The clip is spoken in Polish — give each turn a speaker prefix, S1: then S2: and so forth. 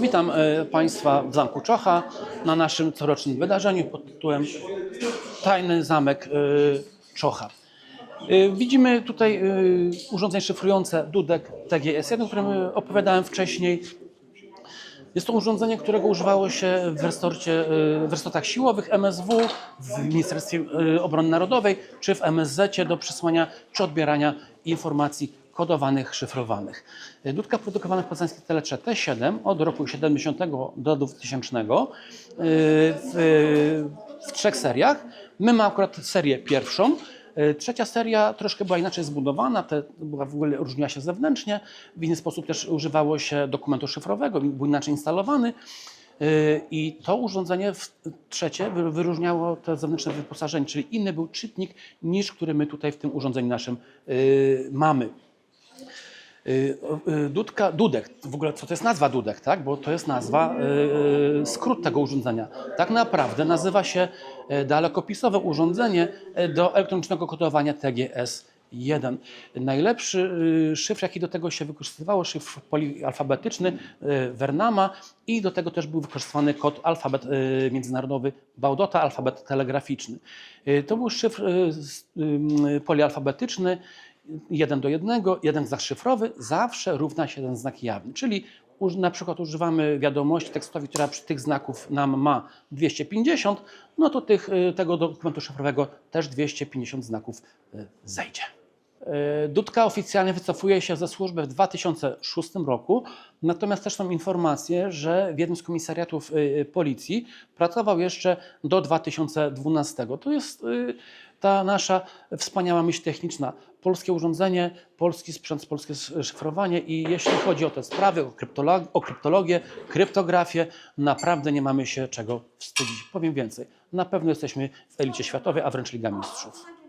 S1: Witam e, Państwa w Zamku Czocha na naszym corocznym wydarzeniu pod tytułem Tajny Zamek e, Czocha. E, Widzimy tutaj urządzenie szyfrujące Dudek TGS1, o którym opowiadałem wcześniej. Jest to urządzenie, którego używało się w, resorcie, w siłowych MSW, w Ministerstwie Obrony Narodowej czy w MSZ do przesłania czy odbierania informacji kodowanych, szyfrowanych. E, Dudka produkowana w poznańskiej Teletrze T7 od roku 70 do 2000 e, w, w trzech seriach. My mamy akurat serię pierwszą. E, Trzecia seria troszkę była inaczej zbudowana, te, była w ogóle różniła się zewnętrznie, w inny sposób też używało się dokumentu szyfrowego, był inaczej instalowany. I to urządzenie trzecie wy- wyróżniało to zewnętrzne wyposażenie, czyli inny był czytnik niż który my tutaj w tym urządzeniu naszym mamy. Yy, yy, Dudka, Dudek, w ogóle co to jest nazwa Dudek, tak? Bo to jest nazwa, yy, skrót tego urządzenia. Tak naprawdę nazywa się yy, dalekopisowe urządzenie yy, do elektronicznego kodowania TGS-1. Najlepszy szyfr, jaki do tego się wykorzystywało, szyfr polialfabetyczny yy, Vernama i do tego też był wykorzystywany kod alfabet międzynarodowy Baudota, alfabet telegraficzny. To był szyfr polialfabetyczny, jeden do jednego, jeden znak szyfrowy zawsze równa się jeden znak jawny. Czyli na przykład używamy wiadomości tekstowej, która przy tych znaków nam ma 250, no to tych, y, tego dokumentu szyfrowego też 250 znaków y, zejdzie. Y, Dudka oficjalnie wycofuje się ze służby w 2006 roku, natomiast też są informacje, że w jednym z komisariatów y, policji pracował jeszcze do 2012. To jest y, ta nasza wspaniała myśl techniczna. Polskie urządzenie, polski sprzęt, polskie szyfrowanie i jeśli chodzi o te sprawy, o, kryptolo- o kryptologię, kryptografię, naprawdę nie mamy się czego wstydzić. Powiem więcej, na pewno jesteśmy w elicie światowej, a wręcz Liga Mistrzów.